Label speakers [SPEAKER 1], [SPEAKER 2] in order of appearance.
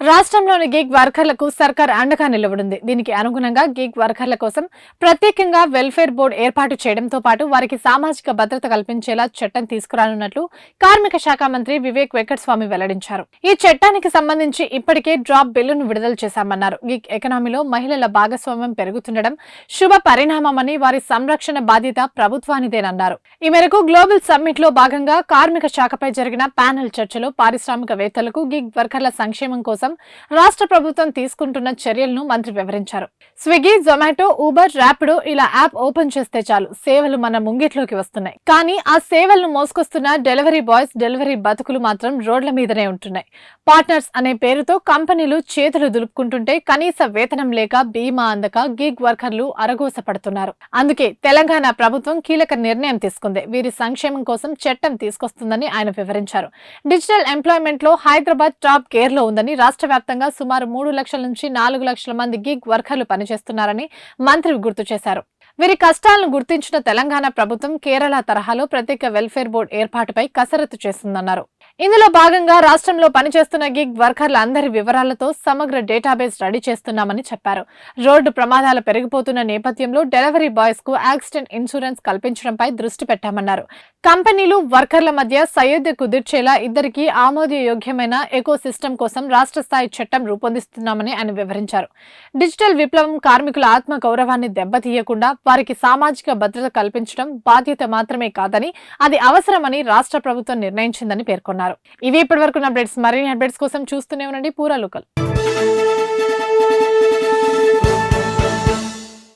[SPEAKER 1] రాష్ట్రంలోని గిగ్ వర్కర్లకు సర్కార్ అండగా నిలబడింది. దీనికి అనుగుణంగా గిగ్ వర్కర్ల కోసం ప్రత్యేకంగా వెల్ఫేర్ బోర్డు ఏర్పాటు చేయడంతో పాటు వారికి సామాజిక భద్రత కల్పించేలా చట్టం తీసుకురానున్నట్లు కార్మిక శాఖ మంత్రి వివేక్ వెంకటస్వామి వెల్లడించారు. ఈ చట్టానికి సంబంధించి ఇప్పటికే డ్రాప్ బిల్లును విడుదల చేశామన్నారు. గిగ్ ఎకనామీలో మహిళల భాగస్వామ్యం పెరుగుతుండడం శుభ పరిణామమని వారి సంరక్షణ బాధ్యత ప్రభుత్వానిదేనన్నారు. ఈ మేరకు గ్లోబల్ సమ్మిట్లో భాగంగా కార్మిక శాఖపై జరిగిన ప్యానెల్ చర్చలో పారిశ్రామికవేత్తలకు గిగ్ వర్కర్ల సంక్షేమం కోసం రాష్ట్ర ప్రభుత్వం తీసుకుంటున్న చర్యలను మంత్రి వివరించారు. స్విగ్గీ జొమాటో ఊబర్ ర్యాపిడో ఇలా యాప్ ఓపెన్ చేస్తే చాలు సేవలు మన ముంగిట్లోకి వస్తున్నాయి. కానీ ఆ సేవలను మోసుకొస్తున్న డెలివరీ బాయ్స్ డెలివరీ బతుకులు మాత్రం రోడ్ల మీదనే ఉంటున్నాయి. పార్ట్నర్స్ అనే పేరుతో కంపెనీలు చేతులు దులుపుకుంటుంటే కనీస వేతనం లేక బీమా అందక గిగ్ వర్కర్లు అరగోస పడుతున్నారు అందుకే తెలంగాణ ప్రభుత్వం కీలక నిర్ణయం తీసుకుంది. వీరి సంక్షేమం కోసం చట్టం తీసుకొస్తుందని ఆయన వివరించారు. డిజిటల్ ఎంప్లాయ్మెంట్లో హైదరాబాద్ టాప్ గేర్లో ఉందని రాష్ట్ర రాష్ట్ర వ్యాప్తంగా సుమారు మూడు లక్షల నుంచి నాలుగు లక్షల మంది గిగ్ వర్కర్లు పనిచేస్తున్నారని మంత్రి గుర్తు చేశారు. వీరి కష్టాలను గుర్తించిన తెలంగాణ ప్రభుత్వం కేరళ తరహాలో ప్రత్యేక వెల్ఫేర్ బోర్డు ఏర్పాటుపై కసరత్తు చేస్తుందన్నారు. ఇందులో భాగంగా రాష్ట్రంలో పనిచేస్తున్న గిగ్ వర్కర్ల అందరి వివరాలతో సమగ్ర డేటాబేస్ రెడీ చేస్తున్నామని చెప్పారు. రోడ్డు ప్రమాదాలు పెరిగిపోతున్న నేపథ్యంలో డెలివరీ బాయ్స్కు యాక్సిడెంట్ ఇన్సూరెన్స్ కల్పించడంపై దృష్టి పెట్టామన్నారు. కంపెనీలు వర్కర్ల మధ్య సయోధ్య కుదిర్చేలా ఇద్దరికి ఆమోదయోగ్యమైన ఎకో సిస్టమ్ కోసం రాష్ట్ర స్థాయి చట్టం రూపొందిస్తున్నామని ఆయన వివరించారు. డిజిటల్ విప్లవం కార్మికుల ఆత్మ గౌరవాన్ని దెబ్బతీయకుండా వారికి సామాజిక భద్రత కల్పించడం బాధ్యత మాత్రమే కాదని అది అవసరమని రాష్ట్ర ప్రభుత్వం నిర్ణయించిందని పేర్కొన్నారు. ఇవి ఇప్పటి వరకు అప్డేట్స్. మరిన్ని అప్డేట్స్ కోసం చూస్తూనే ఉండండి. పూరా లోకల్.